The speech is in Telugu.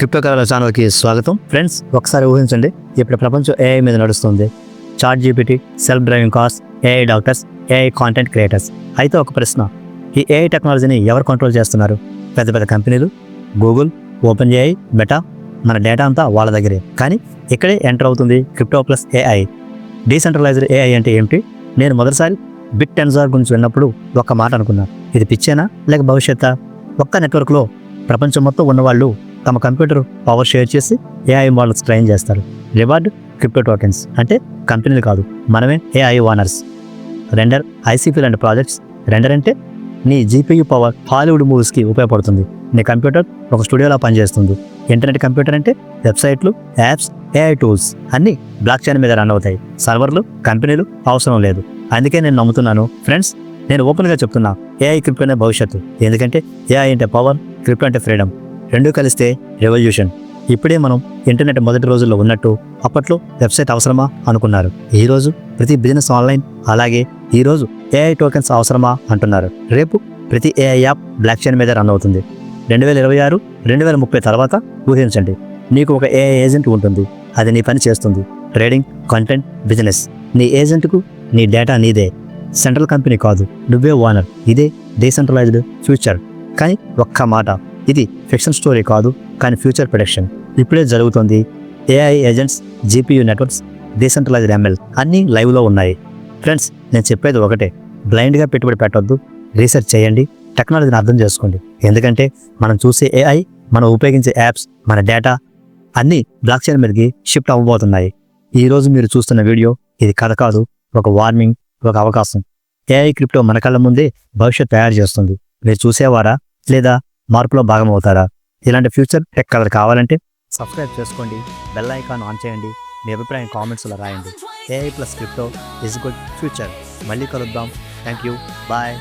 క్రిప్టో కళల ఛానల్కి స్వాగతం. ఫ్రెండ్స్ ఒకసారి ఊహించండి ఇప్పుడు ప్రపంచం ఏఐ మీద నడుస్తుంది. Chat GPT self driving cars AI doctors AI content creators అయితే ఒక ప్రశ్న ఈ ఏఐ టెక్నాలజీని ఎవరు కంట్రోల్ చేస్తున్నారు? పెద్ద పెద్ద కంపెనీలు గూగుల్ ఓపెన్ ఏఐ మెటా మన డేటా అంతా వాళ్ళ దగ్గరే. కానీ ఇక్కడే ఎంటర్ అవుతుంది crypto plus AI decentralised AI అంటే ఏమిటి? నేను మొదటిసారి బిట్ టెన్జార్ గురించి విన్నప్పుడు ఒక్క మాట అనుకున్నాను ఇది పిచ్చేనా లేక భవిష్యత్తా? ఒక్క నెట్వర్క్లో ప్రపంచం మొత్తం ఉన్నవాళ్ళు తమ కంప్యూటర్ పవర్ షేర్ చేసి ఏఐ మోడల్స్ ట్రైన్ చేస్తారు. రివార్డ్ క్రిప్టో టోకెన్స్ అంటే కంపెనీలు కాదు మనమే ఏఐ ఓనర్స్ రెండర్ ఐసీపీ లాంటి ప్రాజెక్ట్స్ రెండర్ అంటే నీ జీపీయూ పవర్ హాలీవుడ్ మూవీస్కి ఉపయోగపడుతుంది. నీ కంప్యూటర్ ఒక స్టూడియోలో పనిచేస్తుంది. ఇంటర్నెట్ కంప్యూటర్ అంటే వెబ్సైట్లు యాప్స్ ఏఐ టూల్స్ అన్నీ బ్లాక్ చైన్ మీద రన్ అవుతాయి. సర్వర్లు కంపెనీలు అవసరం లేదు. అందుకే నేను నమ్ముతున్నాను ఫ్రెండ్స్ నేను ఓపెన్గా చెప్తున్నా ఏఐ క్రిప్టోనే భవిష్యత్తు. ఎందుకంటే ఏఐ అంటే పవర్ క్రిప్టో అంటే ఫ్రీడమ్ రెండూ కలిస్తే రెవల్యూషన్ ఇప్పుడే మనం ఇంటర్నెట్ మొదటి రోజుల్లో ఉన్నట్టు అప్పట్లో వెబ్సైట్ అవసరమా అనుకున్నారు. ఈ రోజు ప్రతి బిజినెస్ ఆన్లైన్ అలాగే ఈ రోజు ఏఐ టోకెన్స్ అవసరమా అంటున్నారు. రేపు ప్రతి ఏఐ యాప్ బ్లాక్ చైన్ మీద రన్ అవుతుంది. రెండు వేల ఇరవై ఆరు రెండు వేల ముప్పై తర్వాత ఊహించండి. నీకు ఒక ఏఐ ఏజెంట్ ఉంటుంది. అది నీ పని చేస్తుంది. ట్రేడింగ్ కంటెంట్ బిజినెస్ నీ ఏజెంట్కు నీ డేటా నీదే. సెంట్రల్ కంపెనీ కాదు. నువ్వే ఓనర్ ఇదే డీసెంట్రలైజ్డ్ ఫ్యూచర్ కానీ ఒక్క మాట. ఇది ఫిక్షన్ స్టోరీ కాదు కానీ ఫ్యూచర్ ప్రొడక్షన్. ఇప్పుడే జరుగుతుంది AI agents GPU networks decentralised ML అన్నీ లైవ్లో ఉన్నాయి. ఫ్రెండ్స్ నేను చెప్పేది ఒకటే. బ్లైండ్గా పెట్టుబడి పెట్టొద్దు. రీసెర్చ్ చేయండి. టెక్నాలజీని అర్థం చేసుకోండి. ఎందుకంటే మనం చూసే ఏఐ మనం ఉపయోగించే యాప్స్ మన డేటా అన్నీ బ్లాక్ చైన్ మీదకి షిఫ్ట్ అవ్వబోతున్నాయి. ఈరోజు మీరు చూస్తున్న వీడియో ఇది కథ కాదు ఒక వార్నింగ్ ఒక అవకాశం. ఏఐ క్రిప్టో మన కళ్ళ ముందే భవిష్యత్ తయారు చేస్తుంది. మీరు చూసేవారా లేదా మార్పులో భాగం అవుతారా ఇలాంటి ఫ్యూచర్ టెక్ కథలు కావాలంటే సబ్స్క్రైబ్ చేసుకోండి బెల్ ఐకాన్ ఆన్ చేయండి మీ అభిప్రాయం కామెంట్స్లో రాయండి. AI plus crypto is good future మళ్ళీ కలుద్దాం. Thank you bye